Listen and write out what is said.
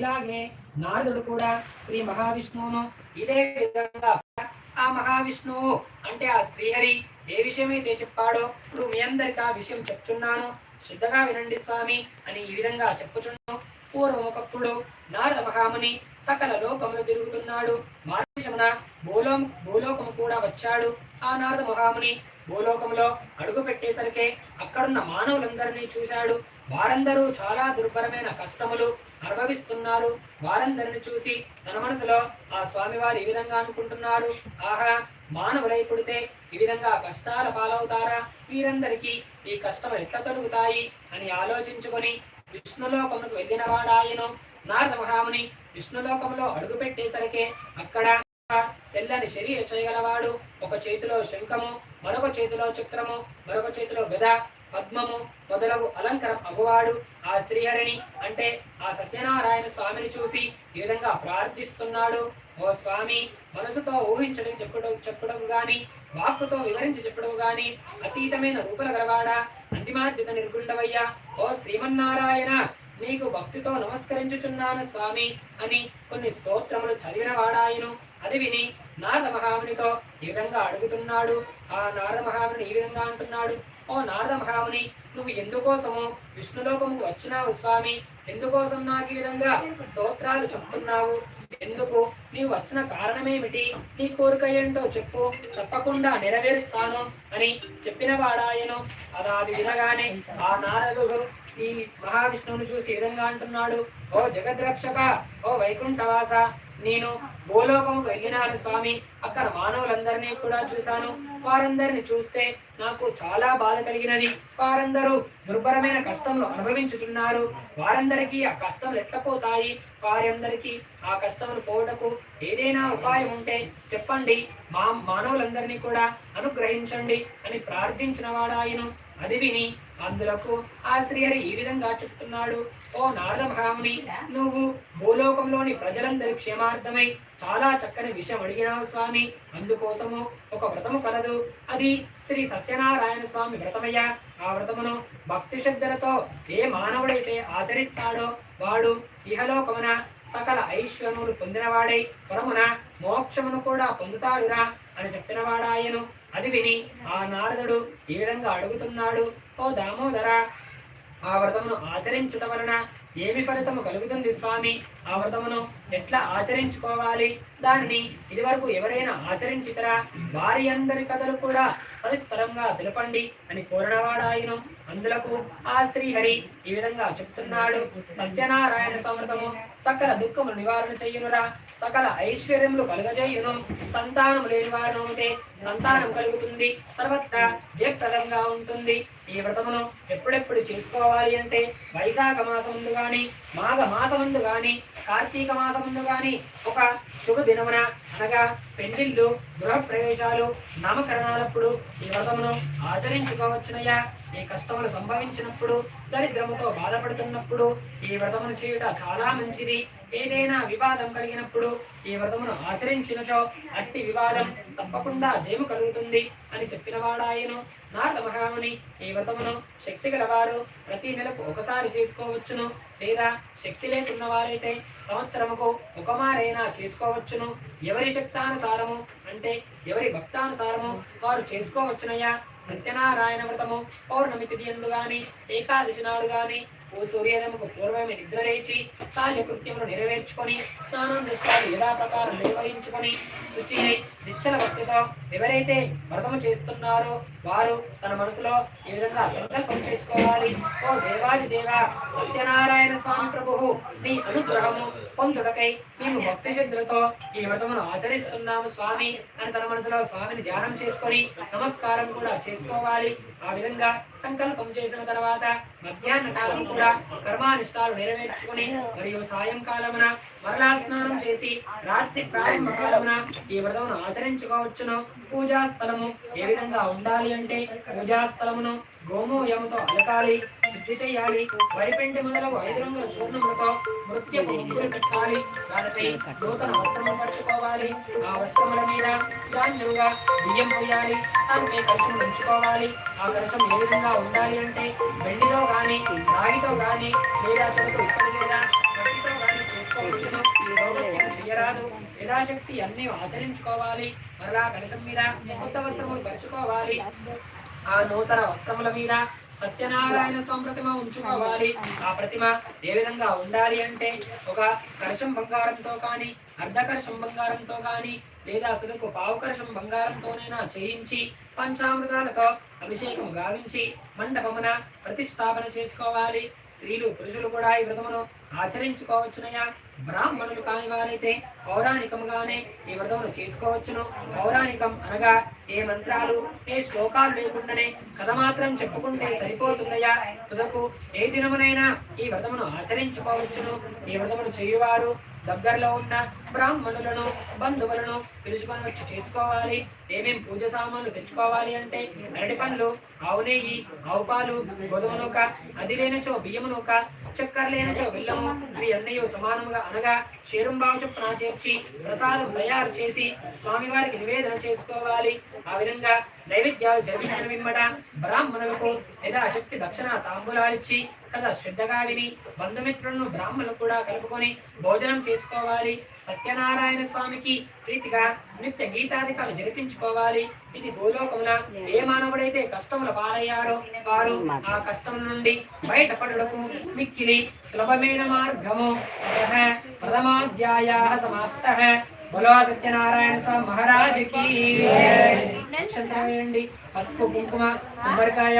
ఇలాగే నారదుడు కూడా శ్రీ మహావిష్ణువును ఇదే విధంగా ఆ మహావిష్ణువు అంటే ఆ శ్రీహరి ఏ విషయమైతే చెప్పాడో ఇప్పుడు మీ అందరికి ఆ విషయం చెప్తున్నాను. శ్రద్ధగా వినండి స్వామి అని ఈ విధంగా చెప్పుచున్నాను. పూర్వం ఒకప్పుడు నారద మహాముని సకల లోకములు తిరుగుతున్నాడు. మార్గశమున భూలో భూలోకము కూడా వచ్చాడు. ఆ నారద మహాముని భూలోకంలో అడుగు పెట్టేసరికి అక్కడున్న మానవులందరినీ చూశాడు. వారందరూ చాలా దుర్భరమైన కష్టములు అనుభవిస్తున్నారు. వారందరిని చూసి తన మనసులో ఆ స్వామివారు ఈ విధంగా అనుకుంటున్నారు. ఆహా మానవులై పుడితే ఈ విధంగా కష్టాల పాలవుతారా? వీరందరికీ ఈ కష్టం ఎట్లా తొలుగుతాయి అని ఆలోచించుకొని విష్ణులోకమునకు వెళ్ళినవాడాయను నారద మహాముని విష్ణులోకంలో అడుగు పెట్టేసరికి అక్కడ తెల్లని శరీర చేయగలవాడు. ఒక చేతిలో శంఖము మరొక చేతిలో చక్రము మరొక చేతిలో గద పద్మము మొదలగు అలంకరం అగువాడు ఆ శ్రీహరిని అంటే ఆ సత్యనారాయణ స్వామిని చూసి ఈ విధంగా ప్రార్థిస్తున్నాడు. ఓ స్వామి మనసుతో ఊహించడం చెప్పడం చెప్పడం గాని వాక్కుతో వివరించి చెప్పడం గాని అతీతమైన రూపుల గలవాడా? అంతిమార్థిత నిర్గుండవయ్యా ఓ శ్రీమన్నారాయణ నీకు భక్తితో నమస్కరించుచున్నాను స్వామి అని కొన్ని స్తోత్రములు చదివిన వాడాయను అది విని నారద మహామునితో ఈ విధంగా అడుగుతున్నాడు. ఆ నారద మహాముని ఈ విధంగా అంటున్నాడు. ఓ నారద మహాముని నువ్వు ఎందుకోసము విష్ణులోకముకు వచ్చినావు స్వామి? ఎందుకోసం నాకు ఈ విధంగా స్తోత్రాలు చెప్తున్నావు? ఎందుకు? నీవు వచ్చిన కారణమేమిటి? నీ కోరిక ఏంటో చెప్పు. తప్పకుండా నెరవేరుస్తాను అని చెప్పిన వాడాయను. అలా అది వినగానే ఆ నారదుడు ఈ మహావిష్ణువును చూసి ఈ విధంగా అంటున్నాడు. ఓ జగద్రక్షక ఓ వైకుంఠవాస నేను భూలోకముకు వెళ్ళినాను స్వామి. అక్కడ మానవులందరినీ కూడా చూశాను. వారందరిని చూస్తే నాకు చాలా బాధ కలిగినది. వారందరూ దుర్భరమైన కష్టంలో అనుభవించుచున్నారు. వారందరికీ ఆ కష్టములు ఎట్టపోతాయి వారందరికీ ఆ కష్టములు పోవటకు ఏదైనా ఉపాయం ఉంటే చెప్పండి. మా మానవులందరినీ కూడా అనుగ్రహించండి అని ప్రార్థించిన వాడాయను అది విని అందులకు ఆ శ్రీహరి ఈ విధంగా చెప్తున్నాడు. ఓ నారద మహాముని నువ్వు భూలోకంలోని ప్రజలందరి క్షేమార్థమై చాలా చక్కని విషయం అడిగినావు స్వామి. అందుకోసము ఒక వ్రతము కలదు. అది శ్రీ సత్యనారాయణ స్వామి వ్రతమయ్య. ఆ వ్రతమును భక్తి శ్రద్ధలతో ఏ మానవుడైతే ఆచరిస్తాడో వాడు ఇహలోకమున సకల ఐశ్వర్యములు పొందినవాడై పరమున మోక్షమును కూడా పొందుతారురా అని చెప్పినవాడాయను అది విని ఆ నారదుడు ఈ విధంగా అడుగుతున్నాడు ఓ దామోదర ఆ వ్రతమును ఆచరించుట వలన ఏమి ఫలితము కలుగుతుంది స్వామి? ఆ వ్రతమును ఎట్లా ఆచరించుకోవాలి? దానిని ఇదివరకు ఎవరైనా ఆచరించితరా? వారి అందరి కథలు కూడా సవిస్తరంగా తెలపండి అని కోరినవాడాయను అందులకు ఆ శ్రీహరి ఈ విధంగా చెప్తున్నాడు సత్యనారాయణ సమృతము సకల దుఃఖము నివారణ చెయ్యునురా సకల ఐశ్వర్యములు కలుగజేయును. సంతానం లేని వారు ఉంటే సంతానం కలుగుతుంది. సర్వత్రా జయప్రదంగా ఉంటుంది. ఈ వ్రతమును ఎప్పుడెప్పుడు చేసుకోవాలి అంటే వైశాఖ మాసం ముందు గాని మాఘ మాసం ముందు కార్తీక మాసం ముందు ఒక శుభ దినమున అనగా పెళ్ళిళ్ళు గృహప్రవేశాలు నామకరణాలప్పుడు ఈ వ్రతమును ఆచరించుకోవచ్చునయ్యా. ఈ కష్టములు సంభవించినప్పుడు దరిద్రముతో బాధపడుతున్నప్పుడు ఈ వ్రతమును చేయుట చాలా మంచిది. ఏదైనా వివాదం కలిగినప్పుడు ఈ వ్రతమును ఆచరించినచో అట్టి వివాదం తప్పకుండా జయము కలుగుతుంది అని చెప్పిన వాడాయను నారద మహాముని. ఈ వ్రతమును శక్తి గలవారు ప్రతి నెలకు ఒకసారి చేసుకోవచ్చును. లేదా శక్తి లేకున్న వారైతే సంవత్సరముకు ఒకమారైనా చేసుకోవచ్చును. ఎవరి శక్తానుసారము అంటే ఎవరి భక్తానుసారము వారు చేసుకోవచ్చునయ్యా? సత్యనారాయణ వ్రతము పౌర్ణమి తిథి ఎందు గాని ఏకాదశి నాడు గాని ఓ సూర్యోదయముకు పూర్వమే నిద్రలేచి కాల్యకృత్యములు నెరవేర్చుకొని స్నానం చేస్తారు యథాప్రకారం నిర్వహించుకొని శుచి అయి నిశ్చల భక్తితో ఎవరైతే వ్రతము చేస్తున్నారో వారు తన మనసులో ఈ విధంగా సంకల్పం చేసుకోవాలి. ఓ దేవాది దేవ సత్యనారాయణ స్వామి ప్రభువు నీ అనుగ్రహము పొందుటకై మేము భక్తి శ్రద్ధలతో ఈ వ్రతమును ఆచరిస్తున్నాము స్వామి అని తన మనసులో స్వామిని ధ్యానం చేసుకొని నమస్కారం కూడా చేసుకోవాలి. ఆ విధంగా సంకల్పం చేసిన తర్వాత మధ్యాహ్న కాలం కూడా కర్మానుష్ఠాలు నెరవేర్చుకుని మరియు సాయంకాలమున మరలా స్నానం చేసి రాత్రి ప్రారంభ కాలమున ఈ వ్రతమును ఆచరించుకోవచ్చును. పూజా స్థలము ఏ విధంగా ఉండాలి అంటే పూజా స్థలమును గోమూయముతో అలకాలి శుద్ధి చేయాలి వరిపిండి మొదలగు ఐదు రంగుల చూర్ణములతో మృత్యపు ముగ్గులు పెట్టాలి దానిపై నూతన వస్త్రము పరుచుకోవాలి ఆ వస్త్రముల మీద ధాన్యముగా బియ్యం పోయాలి. దానిపై కలుషం ఉంచుకోవాలి. ఆ కలుషం ఏ విధంగా ఉండాలి అంటే వెండితో గాని రాగితో గాని లేదా చెరుకు ఇప్పటి లేదా మట్టితో గాని చేసుకోవచ్చును. చేయరాదు. యథాశక్తి అన్ని ఆచరించుకోవాలి. మరలా కలుషం మీద కొత్త వస్త్రములు పరుచుకోవాలి. ఆ నూతన వస్త్రముల మీద సత్యనారాయణ స్వామి ప్రతిమ ఉంచుకోవాలి. ఆ ప్రతిమ ఏ విధంగా ఉండాలి అంటే ఒక కలశం బంగారంతో కానీ అర్ధకర్షం బంగారంతో కానీ లేదా అతనికి పావుకర్షం బంగారంతోనైనా చేయించి పంచామృతాలతో అభిషేకం గావించి మండపమున ప్రతిష్టాపన చేసుకోవాలి. స్త్రీలు పురుషులు కూడా ఈ వ్రతమును ఆచరించుకోవచ్చునయా బ్రాహ్మణులు కాని వారైతే పౌరాణికముగానే ఈ వ్రతమును చేసుకోవచ్చును. పౌరాణికం అనగా ఏ మంత్రాలు ఏ శ్లోకాలు లేకుండానే కథ మాత్రం చెప్పుకుంటే సరిపోతుందయా తుదకు ఏ దినమునైనా ఈ వ్రతమును ఆచరించుకోవచ్చును. ఈ వ్రతమును చేయువారు దగ్గరలో ఉన్న బ్రాహ్మణులను బంధువులను తెలుసుకొని వచ్చి చేసుకోవాలి ఏమేం పూజ సామాన్లు తెచ్చుకోవాలి అంటే అరటి పండ్లు ఆవు నెయ్యి ఆవు పాలు గోధుమ నూక అది లేనచో బియ్యం నూక చక్కెర లేనచో బిల్లము ఇవి అన్నయ్య సమానముగా అనగా షేరుంబావు చొప్పున చేర్చి ప్రసాదం తయారు చేసి స్వామివారికి నివేదన చేసుకోవాలి. ఆ విధంగా నైవేద్యాలు జరిపించిన విమ్మట బ్రాహ్మణులకు యథాశక్తి దక్షిణ తాంబూలాలిచ్చి కథ శ్రద్ధగా విని బంధుమిత్రులను బ్రాహ్మణులు కూడా కలుపుకొని భోజనం చేసుకోవాలి. సత్యనారాయణ స్వామికి ప్రీతిగా నిత్య గీతాధికాలు జరిపించుకోవాలి. ఇది భూలోకమున ఏ మానవుడైతే కష్టముల పాలయ్యారో వారు ఆ కష్టం నుండి బయటపడుటకు మిక్కిలి సులభమైన మార్గము. ప్రథమాధ్యాయ సమాప్త. బలో సత్యనారాయణ స్వామి మహారాజుకి. పసుపు కుంకుమ కొబ్బరికాయ.